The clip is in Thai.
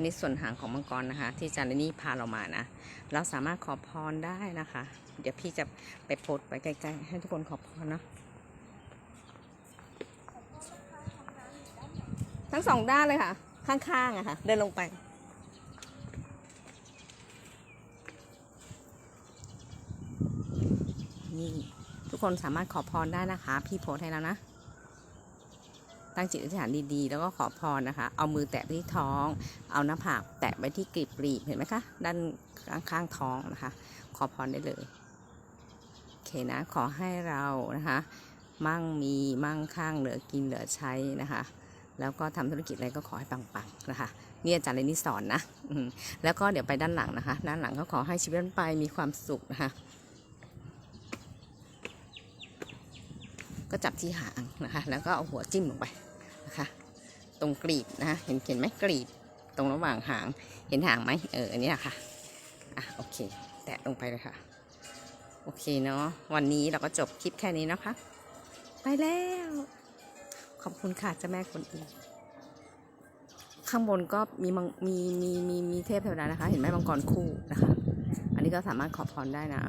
ันนี้ส่วนหางของมังกรนะคะ ที่อาจารย์นนี่พาเรามานะ เราสามารถขอพรได้นะคะ เดี๋ยวพี่จะไปโพสไว้ใกล้ๆให้ทุกคนขอพรนะทั้งสองด้านเลยค่ะ ข้างๆอะค่ะ เดินลงไป นี่ทุกคนสามารถขอพรได้นะคะ พี่โพสให้แล้วนะ ตั้งจิตอธิษฐานดีๆ แล้วก็ขอพรนะคะ เอามือแตะไปที่ท้อง เอาหน้าผากแตะไปที่กลีบกลีบเห็นไหมคะ ด้านข้างๆท้องนะคะ ขอพรได้เลย โอเคนะ ขอให้เรานะคะ มั่งมีมั่งคั่งเหลือกินเหลือใช้นะคะ แล้วก็ทำธุรกิจอะไรก็ขอให้ปังๆนะคะนี่อาจารย์เลยนี่สอนนะ แล้วก็เดี๋ยวไปด้านหลังนะคะ ด้านหลังก็ขอให้ชีวิตไปมีความสุขนะคะ ก็จับที่หางนะคะ แล้วก็เอาหัวจิ้มลงไปนะคะ ตรงกรีบนะคะเห็นเห็นไหมกรีบ ตรงระหว่างหางเห็นหางไหมเอออันนี้อะค่ะอะโอเค แตะลงไปเลยค่ะ โอเคเนาะวันนี้เราก็จบคลิปแค่นี้นะคะ ไปแล้ว ขอบคุณค่ะเจ้าแม่คนอีข้างบนก็มีมังมีมีมีมีเทพเทวดานะคะ เห็นไหมมังกรคู่นะคะ อันนี้ก็สามารถขอพรได้นะ